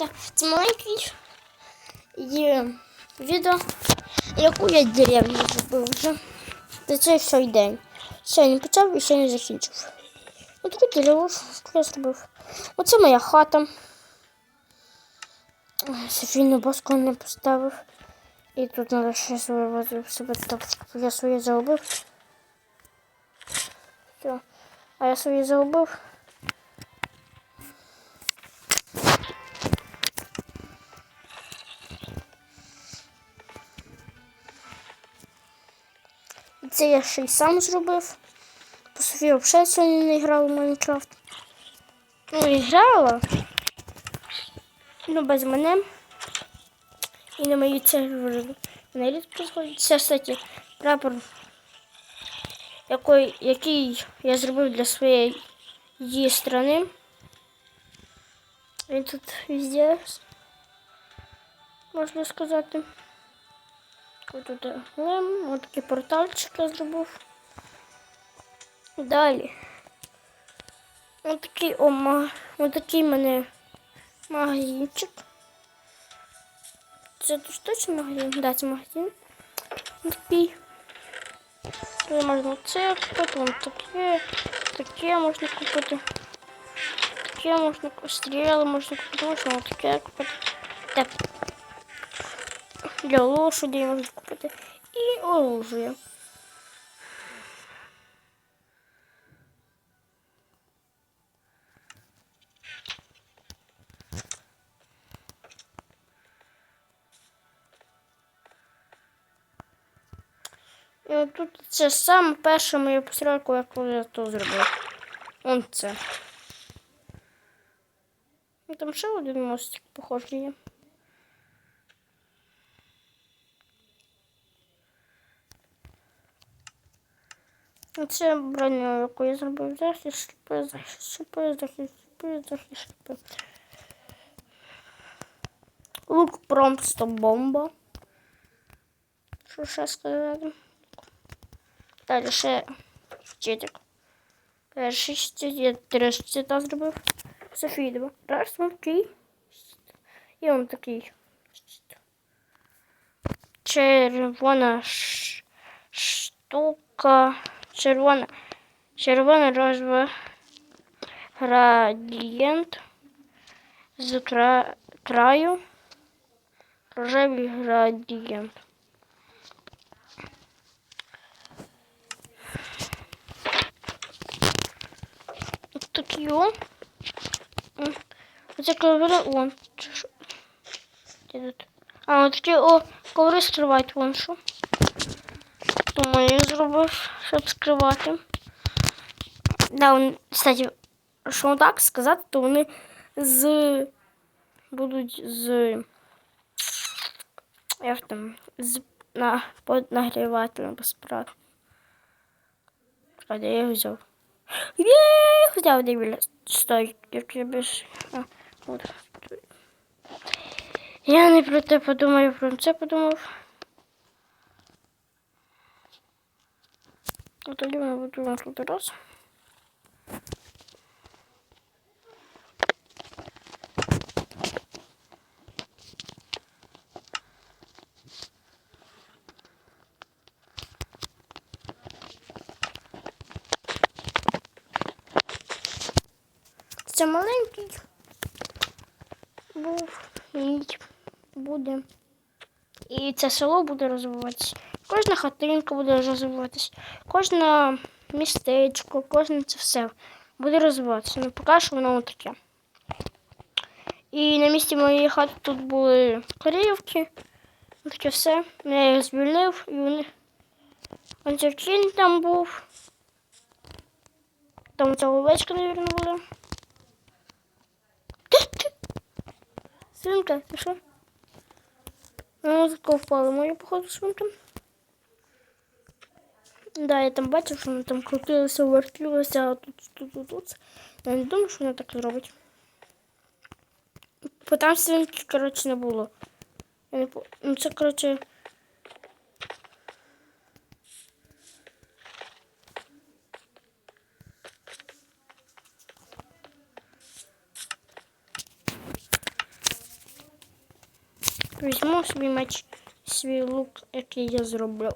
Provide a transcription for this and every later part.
хата. Це маленький є відео, яку я деревню зробив вже. Та це все день. Ще не почав і ще не закінчив. Ось таку деревушку я зробив. Оце моя хата. Софійну баску не поставив. І тут треба ще своє себе топчик. Я своє загубив. Все. А я своє загубив. Це я ще й сам зробив. Бо Софія взагалі сьогодні не грала в Майнкрафт. Ну і грала. Ну, без мене. І на мої сервери рід проходить. Кстати, прапор, який, який я зробив для своєї її страни. Він тут везде, можна сказати. Тут глем, ось такий портальчик я зробив. Далі. Ось такий, о, ма- ось такий мене магазинчик. Це тут точно магазин? Да, це магазин. Такий. Тут можна це купити, вон таке, таке можна купити. Таке можна купити, стріли можна купити, можна таке купити. Так. Для лошаді можна купити. І оружие. І тут це саме перша моя постройка, яку я тут зробив. Он це. І там ще один мостик похожий є. Це броню, яку я зробив захист, шипи, захист, шипи, захист, шипи, захист, шипи. Лук просто бомба. Що ще сказати? Далі ще щитик. Перший щит, я три щита зробив. Софії два. Раз, такий. І он такий. Червона штука. Червона. Червона розова градієнт з кра... краю. Рожевий градієнт. Ось такі о. М. Оце коври, вон. Чи що? Де тут? А, от такі о, коври скривають вон що. Думаю, зробив, щоб скривати. Да, кстати, що так сказати, то вони з будуть з як там з на под нагрівателем безпрат. Правда, я його взяв. Я його взяв, де стой, як я. А, от. Я не про те подумаю, про це подумав. А тоді ми будемо тут раз. Це маленький був і буде. І це село буде розвиватися. Кожна хатинка буде розвиватися, кожне містечко, кожне це все буде розвиватися. Ну, поки що воно таке. І на місці моєї хати тут були корівки. Таке все. Я їх звільнив і вони. Он там був. Там ця овечка, мабуть, була. Свинка, ти що? Тако впала мою, походу, свинка. Да, я там бачив, що вона там крутилася, вертілася, а тут, тут, тут, тут. Я не думаю, що вона так зробить. Бо там свинки, коротше, не було. Ну, це, коротше... Візьму свій меч, свій лук, який я зроблю.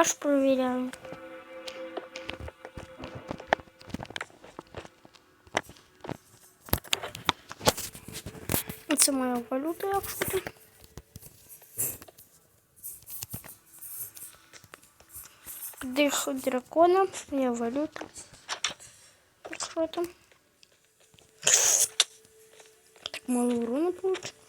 Кашу провіряю. Це моя валюта, якщо тут. Дих дракона, моя валюта. Що там? Так мало урона получил.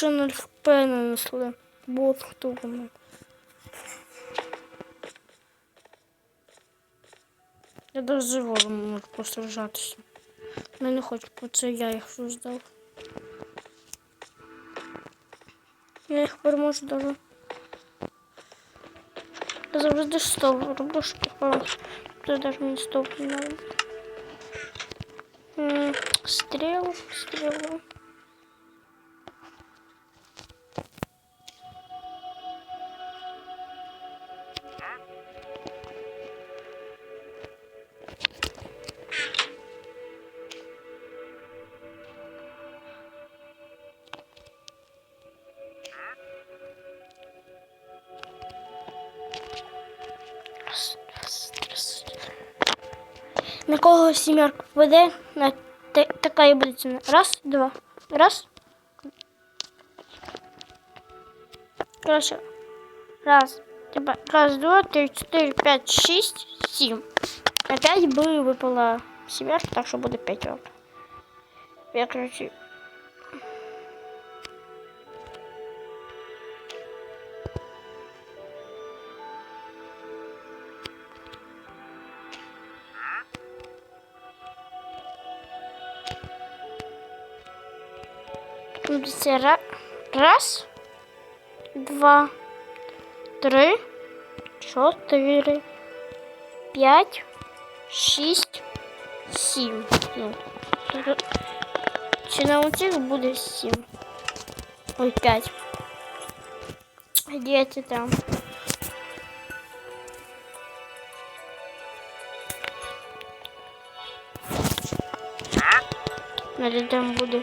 Ще ЛФП нанесли. Бот хто воно. Я даже з живолом можу посражатися. Я не хочу, бо це я їх создав. Я їх переможу даже. Я завжди стол роблю, що попало. Тут даже мені стол не надо. Стрел, стрела. На кого сімерка впаде, на така і буде ціна. Раз, два. Раз. Короче. Раз. Типа, раз, два, три, четыре, пять, шесть, сім. Опять бы випала сімерка, так що буде п'ятерка. Я, короче, Ну, Це ра- раз, два, три, чотири, п'ять, шість, сім. Ну, тут- Чи на оцих буде сім? Ой, п'ять. Де це там? Надо там буде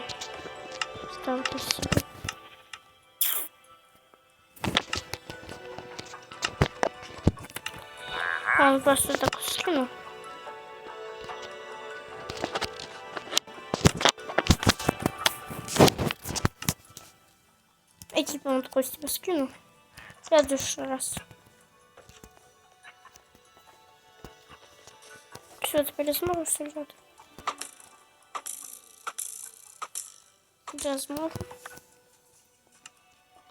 ставити собі. А, он просто так скинул. И типа он такой себе скинул. Следующий раз. Все, теперь я смогу сажать. Я смогу.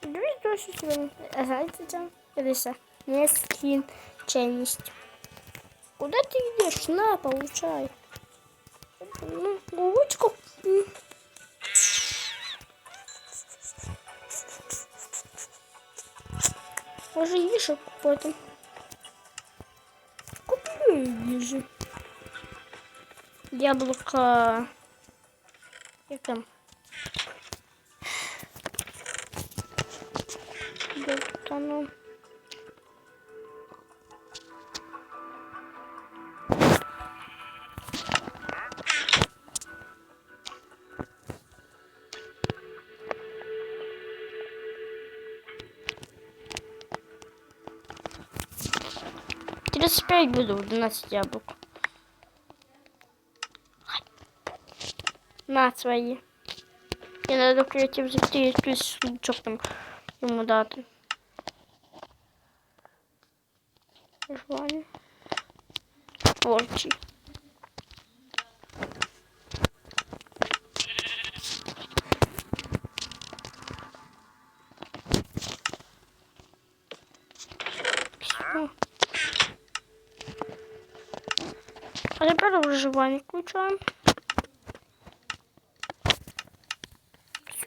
Дивись досі сьогодні. Знаєте там? Дивися. Нескінченність. Куда ты идешь? На, получай. Ну, губочку. М. Може їжу купити. Куплю їжу. Яблука. Як там? Да утону. Тридцать пять буду в двенадцать яблок. На свои. Я надо креатив зайти, якийсь случок там йому дати. Желание. Творчий. А тепер виживання включаємо.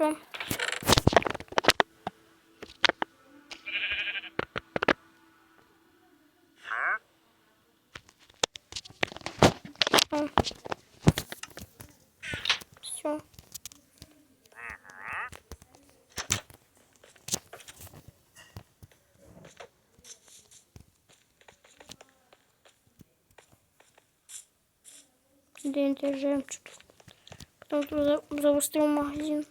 Все. Все. День жемчуг. Потом запустил магазин.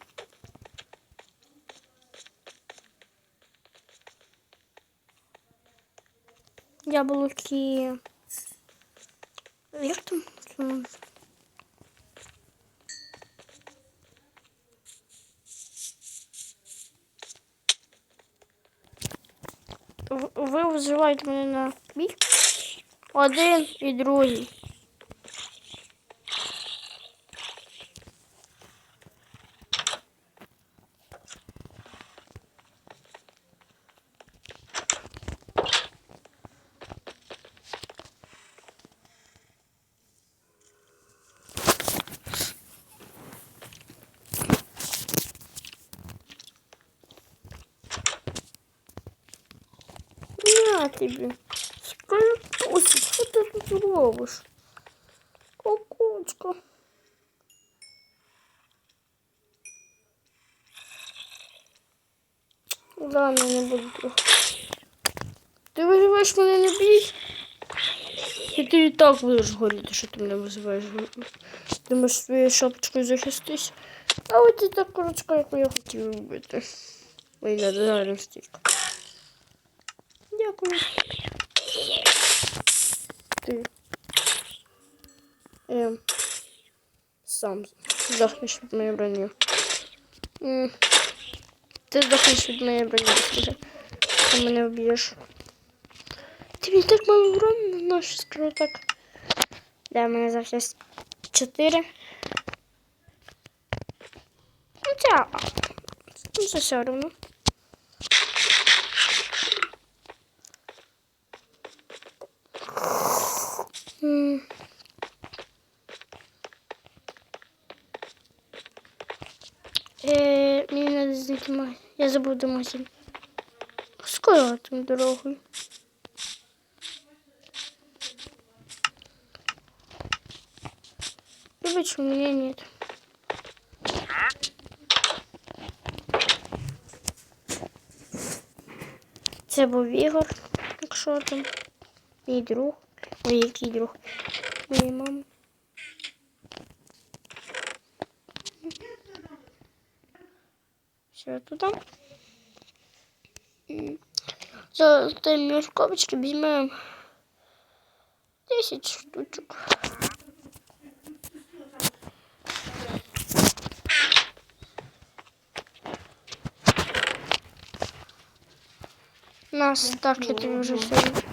Яблоки. Як там? Ви визиваєте мене на бій? Один і другий. На тобі. Скажи, що ти тут робиш? Кукучка. Ладно, не буду. Ти визиваєш мене на бій? І ти і так будеш горіти, що ти мене визиваєш. Можеш своєю шапочкою захистись. А от і так коротко, я хотів робити. Ой, не зараз стільки. Дякую. Ти. Ем. Сам здохнеш від моєї броні. М. Ти здохнеш від моєї броні, скажи. Ти мене вб'єш. Ти мені так мало броні наносиш, скажу так. Да, в мене зараз чотири. Ну, це... Ну, це все одно. М. Е, мені треба знайти. Я забув магазин. Скоро там дорогою. Вибач, у меня нет. Це був Ігор, якщо там. Мій друг. Ой, який друг. Моєї мами. Все, туди. За той мішковочки візьмемо 10 штучок. Нас так я тобі вже все.